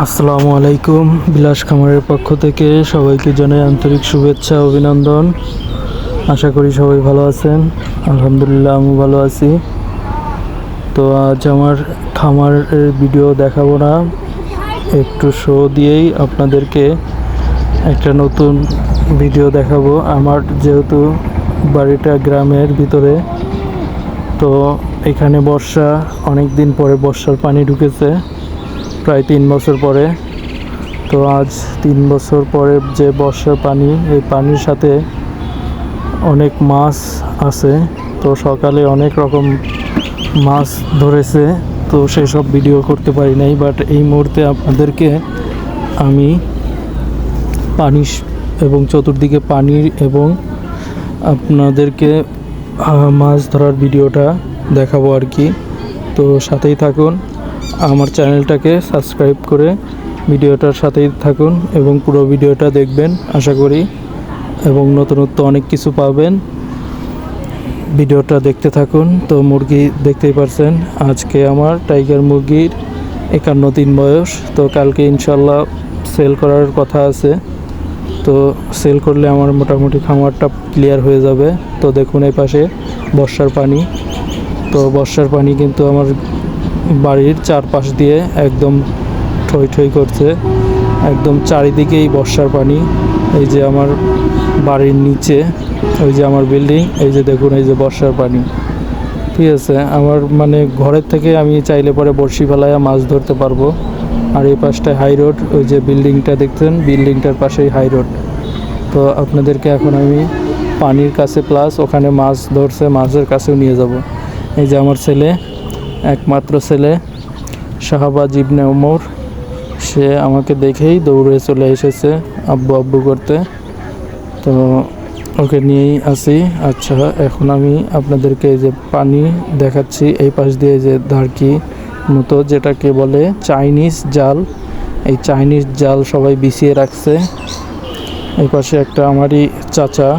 আসসালামু আলাইকুম। বিলাস খামারের পক্ষ থেকে সবাইকে জানাই আন্তরিক শুভেচ্ছা, অভিনন্দন। আশা করি সবাই ভালো আছেন। আলহামদুলিল্লাহ আমি ভালো আছি। তো আজ আমার খামারের ভিডিও দেখাবো না। একটু শো দিয়েই আপনাদেরকে একটা নতুন ভিডিও দেখাবো। আমার যেহেতু বাড়িটা গ্রামের ভিতরে, তো এখানে বর্ষা অনেক দিন পরে বর্ষার পানি ঢুকেছে। প্রায় তিন বছর পরে। তো আজ তিন বছর পরে যে বর্ষার পানি, এই পানির সাথে অনেক মাছ আছে। তো সকালে অনেক রকম মাছ ধরেছে। তো সেসব ভিডিও করতে পারি নাই বাট এই মুহূর্তে আপনাদেরকে আমি পানি এবং চতুর্দিকে পানির এবং আপনাদেরকে মাছ ধরার ভিডিওটা দেখাবো আর কি। তো সাথেই থাকুন। আমার চ্যানেলটাকে সাবস্ক্রাইব করে ভিডিওটার সাথেই থাকুন এবং পুরো ভিডিওটা দেখবেন, আশা করি। এবং নতুনত্ব অনেক কিছু পাবেন। ভিডিওটা দেখতে থাকুন। তো মুরগি দেখতেই পারছেন, আজকে আমার টাইগার মুরগির একান্ন দিন বয়স। তো কালকে ইনশাল্লাহ সেল করার কথা আছে। তো সেল করলে আমার মোটামুটি খামারটা ক্লিয়ার হয়ে যাবে। তো দেখুন এই পাশে বর্ষার পানি। তো বর্ষার পানি কিন্তু আমার বাড়ির চারপাশ দিয়ে একদম ঠই ঠই করছে। একদম চারিদিকেই বর্ষার পানি। এই যে আমার বাড়ির নিচে, ওই যে আমার বিল্ডিং, এই যে দেখুন, এই যে বর্ষার পানি। ঠিক আছে, আমার মানে ঘরের থেকে আমি চাইলে পরে বড়শি ফেলায় মাছ ধরতে পারব। আর এই পাশটায় হাই রোড ওই যে বিল্ডিংটা দেখছেন? বিল্ডিংটার পাশেই হাই রোড তো আপনাদেরকে এখন আমি পানির কাছে প্লাস ওখানে মাছ ধরছে, মাছের কাছেও নিয়ে যাব। এই যে আমার ছেলে একমাত্র ছেলে, শাহাবাজ ইবনে ওমর। সে আমাকে দেখেই দৌড়ে চলে এসেছে আব্বু আব্বু করতে। তো ওকে নিয়েই আসি। আচ্ছা এখন আমি আপনাদেরকে যে পানি দেখাচ্ছি, এই পাশ দিয়ে যে ধারকি মতো, যেটাকে বলে চাইনিজ জাল। এই চাইনিজ জাল সবাই বিছিয়ে রাখছে। এই পাশে একটা আমারই চাচা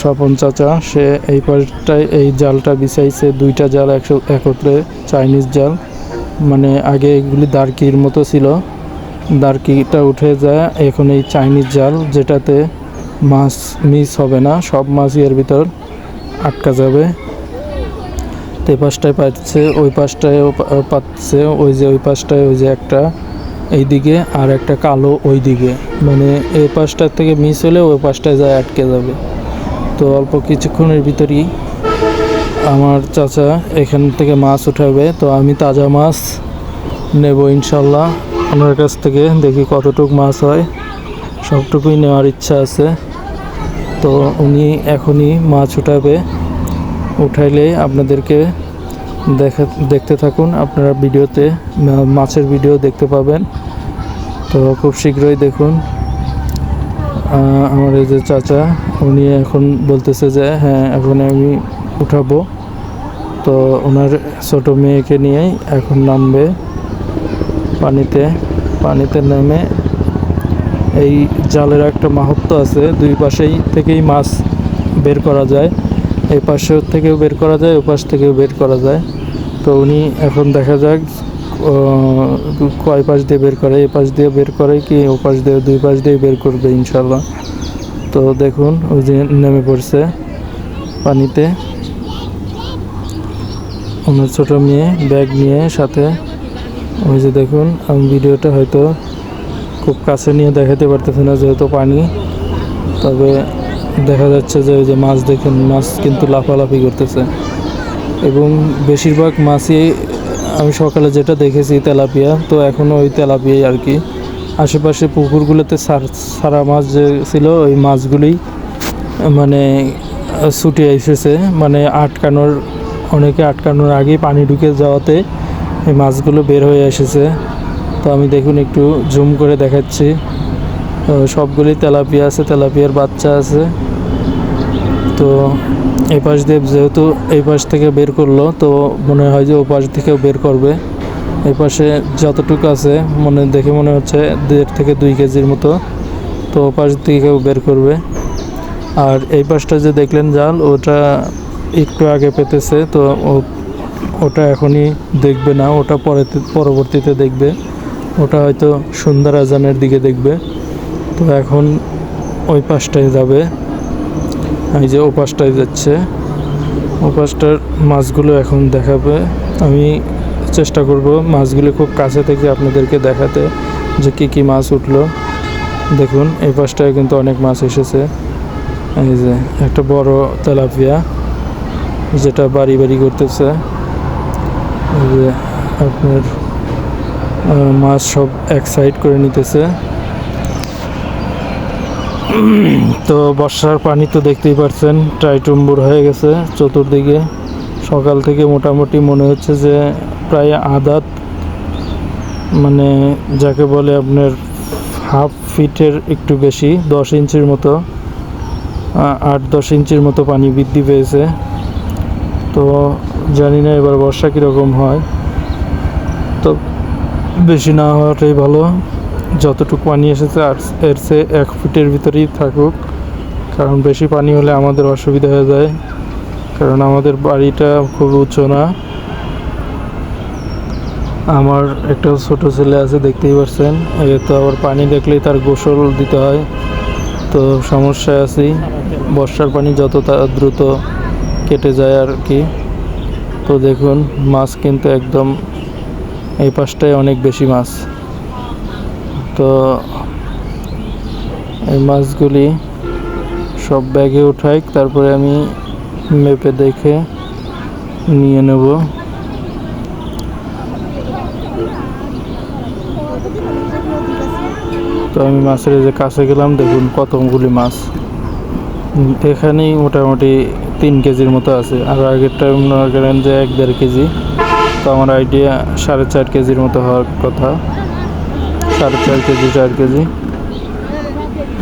স্বপন চাচা, সে এই পাশটায় এই জালটা বিছাইছে। দুইটা জাল একশো, একত্রে চাইনিজ জাল। মানে আগে এগুলি দারকির মতো ছিল। দারকিটা উঠে যায় এখন এই চাইনিজ জাল, যেটাতে মাছ মিস হবে না, সব মাছই এর ভিতর আটকা যাবে। তো এই পাশটায় পাচ্ছে, ওই পাশটায় পাচ্ছে, ওই যে ওই পাশটায়, ওই যে একটা এইদিকে আর একটা কালো ওই দিকে মানে এই পাশটার থেকে মিস হলে ওই পাশটায় যায় আটকে যাবে। তো অল্প কিছুক্ষণের ভিতরেই আমার চাচা এখান থেকে মাছ উঠাবে। তো আমি তাজা মাছ নেব ইনশাল্লাহ। ওনার কাছ থেকে দেখি কতটুক মাছ হয়। সবটুকুই নেওয়ার ইচ্ছা আছে। তো উনি এখনই মাছ উঠাবে। উঠাইলে আপনাদেরকে দেখা, দেখতে থাকুন। আপনারা ভিডিওতে মাছের ভিডিও দেখতে পাবেন। তো খুব শীঘ্রই দেখুন। আমার এই যে চাচা, উনি এখন বলতেছে যে হ্যাঁ এখন আমি উঠাবো। তো ওনার ছোট মেয়েকে নিয়েই এখন নামবে পানিতে। পানিতে নেমে এই জালের একটা মাহাত্ম আছে, দুই পাশেই থেকেই মাছ বের করা যায়। এই পাশেও থেকেও বের করা যায় ওই পাশ থেকেও বের করা যায়। তো উনি এখন দেখা যাক কয় পাশ দিয়ে বের করে? এই পাশ দিয়ে বের করে কি ও পাশ দিয়ে দুই পাশ দিয়ে বের করবে ইনশাল্লাহ তো দেখুন, ওই যে নেমে পড়ছে পানিতে। আমার ছোটো মেয়ে, ব্যাগ নিয়ে সাথে, ওই যে দেখুন, আমি ভিডিওটা হয়তো খুব কাছে নিয়ে দেখাতে পারতেছি না যেহেতু পানি। তবে দেখা যাচ্ছে যে ওই যে মাছ দেখেন, মাছ কিন্তু লাফালাফি করতেছে। এবং বেশিরভাগ মাছই আমি সকালে যেটা দেখেছি তেলাপিয়া, তো এখনও ওই তেলাপিয়াই আর কি। আশেপাশে পুকুরগুলোতে সার- মাছ যে ছিল, ওই মাছগুলি মানে ছুটে এসেছে। মানে আটকানোর, অনেকে আটকানোর আগেই পানি ঢুকে যাওয়াতে এই মাছগুলো বের হয়ে এসেছে। তো আমি দেখুন একটু জুম করে দেখাচ্ছি। সবগুলি তেলাপিয়া আছে, তেলাপিয়ার বাচ্চা আছে। তো এই পাশ দিয়ে যেহেতু এই পাশ থেকে বের করল, তো মনে হয় যে ও পাশ থেকেও বের করবে। এই পাশে যতটুকু আছে, মনে, দেখে মনে হচ্ছে দেড় থেকে দুই কেজির মতো। তো ও পাশ থেকেও বের করবে। আর এই পাশটা যে দেখলেন জাল, ওটা একটু আগে পেতেছে, তো ওটা এখনই দেখবে না, ওটা পরে পরবর্তীতে দেখবে। ওটা হয়তো সন্ধ্যা আজানের দিকে দেখবে। তো এখন ওই পাশটায় যাবে। এই যে ও পাশটায় যাচ্ছে। ও পাশটার মাছগুলো এখন দেখাবে। আমি চেষ্টা করব মাছগুলো খুব কাছে থেকে আপনাদেরকে দেখাতে যে কী কী মাছ উঠল। দেখুন, এই পাশটায় কিন্তু অনেক মাছ এসেছে। এই যে একটা বড় তেলাপিয়া যেটা বাড়ি বাড়ি করতেছে। এই যে আপনার মাছ সব এক সাইড করে নিতেছে। তো বর্ষার পানি তো দেখতেই পাচ্ছেন ট্রাইটুম্বুর হয়ে গেছে চতুর্দিকে। সকাল থেকে মোটামুটি মনে হচ্ছে যে প্রায় আদাত মানে যাকে বলে আপনার হাফ ফিটের একটু বেশি, দশ ইঞ্চির মতো আট, দশ ইঞ্চির মতো পানি বৃদ্ধি পেয়েছে। তো জানি না এবার বর্ষা কীরকম হয়। তো বেশি না হওয়াটাই ভালো। যতটুকু পানি এসেছে, আর এর চেয়ে এক ফুটের ভিতরেই থাকুক। কারণ বেশি পানি হলে আমাদের অসুবিধা হয়ে যায়। কারণ আমাদের বাড়িটা খুব উঁচু না। আমার একটা ছোট ছেলে আছে, দেখতেই পাচ্ছেন এ তো আবার পানি দেখলেই তার গোসল দিতে হয়। তো সমস্যায় আছি। বর্ষার পানি যত দ্রুত কেটে যায় আর কি। তো দেখুন, মাছ কিন্তু একদম এই পাশটায় অনেক বেশি মাছ। তো এই মাছগুলি সব ব্যাগে উঠাই, তারপরে আমি মেপে দেখে নিয়ে নেব। তো আমি মাছের যে কাছে গেলাম, দেখুন কতগুলি মাছ। এখানেই মোটামুটি তিন কেজির মতো আছে। আর আগেরটা মনে করেন যে এক দেড় কেজি। তো আমার আইডিয়া সাড়ে চার কেজির মতো হওয়ার কথা। সাড়ে চার কেজি চার কেজি।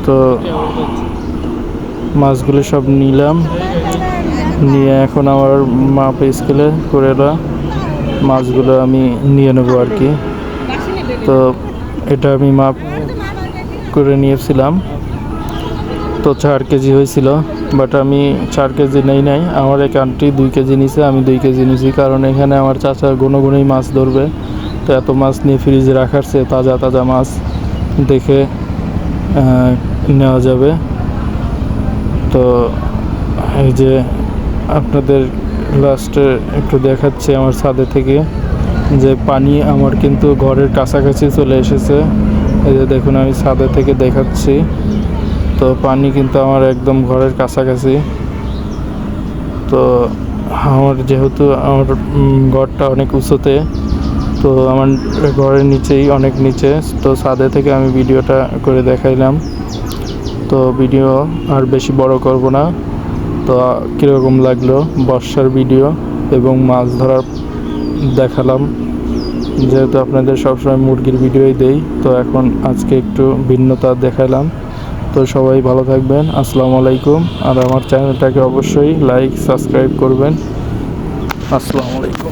তো মাছগুলো সব নিলাম। নিয়ে এখন আমার মাপ স্কেলে করে মাছগুলো আমি নিয়ে নেব আর কি। তো এটা আমি মাপ করে নিয়েছিলাম। তো চার কেজি হয়েছিল বাট আমি চার কেজি নেই নাই। আমার এক আন্টি দুই কেজি নিছে, আমি দুই কেজি নিছি, কারণ এখানে আমার চাচা গুনো গুনোই মাছ ধরবে। তো এত মাছ নিয়ে ফ্রিজে রাখার চেয়ে তাজা তাজা মাছ দেখে নেওয়া যাবে। তো এই যে আপনাদের লাস্টে একটু দেখাচ্ছে আমার ছাদে থেকে যে পানি আমার কিন্তু ঘরের কাছাকাছি চলে এসেছে। এই যে দেখুন, আমি ছাদে থেকে দেখাচ্ছি। তো পানি কিন্তু আমার একদম ঘরের কাছাকাছি। তো আমার যেহেতু আমার ঘরটা অনেক উঁচুতে তো আমার ঘরের নিচেই, অনেক নিচে। তো ছাদে থেকে আমি ভিডিওটা করে দেখাইলাম। তো ভিডিও আর বেশি বড় করব না। তো কীরকম লাগল বর্ষার ভিডিও এবং মাছ ধরার দেখালাম। যেহেতু আপনাদের সবসময় মুরগির ভিডিওই দেই, তো এখন আজকে একটু ভিন্নতা দেখালাম। তো সবাই ভালো থাকবেন, আসসালামু আলাইকুম। আর আমার চ্যানেলটাকে অবশ্যই লাইক, সাবস্ক্রাইব করবেন। আসসালামু আলাইকুম।